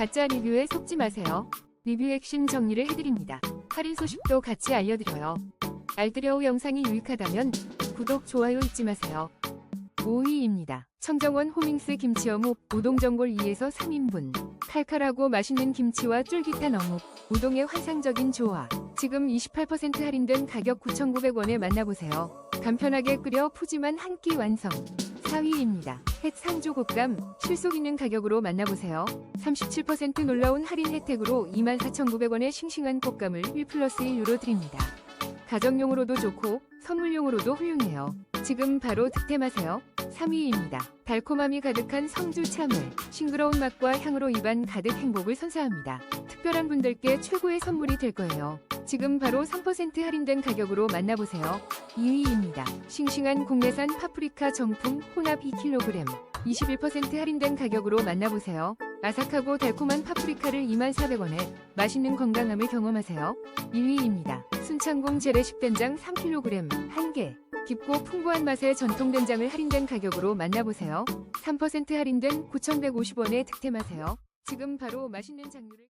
가짜 리뷰에 속지 마세요. 리뷰 핵심 정리를 해드립니다. 할인 소식도 같이 알려드려요. 알뜰여우 영상이 유익하다면 구독, 좋아요 잊지 마세요. 5위입니다. 청정원 호밍스 김치 어묵 우동전골 2에서 3인분 칼칼하고 맛있는 김치와 쫄깃한 어묵 우동의 환상적인 조화 지금 28% 할인된 가격 9,900원에 만나보세요. 간편하게 끓여 푸짐한 한 끼 완성 4위입니다. 햇 상조 곶감 실속 있는 가격으로 만나보세요. 37% 놀라운 할인 혜택으로 24,900원의 싱싱한 곶감을 1 플러스 1유로 드립니다. 가정용으로도 좋고 선물용으로도 훌륭해요. 지금 바로 득템하세요. 3위입니다. 달콤함이 가득한 성주 참을 싱그러운 맛과 향으로 입안 가득 행복을 선사합니다. 특별한 분들께 최고의 선물이 될 거예요. 지금 바로 3% 할인된 가격으로 만나보세요. 2위입니다. 싱싱한 국내산 파프리카 정품 혼합 2kg 21% 할인된 가격으로 만나보세요. 아삭하고 달콤한 파프리카를 24,000원에 맛있는 건강함을 경험하세요. 1위입니다. 순창공 재래식 된장 3kg 1개 깊고 풍부한 맛의 전통 된장을 할인된 가격으로 만나보세요. 3% 할인된 9,150원에 득템하세요. 지금 바로 맛있는 장류를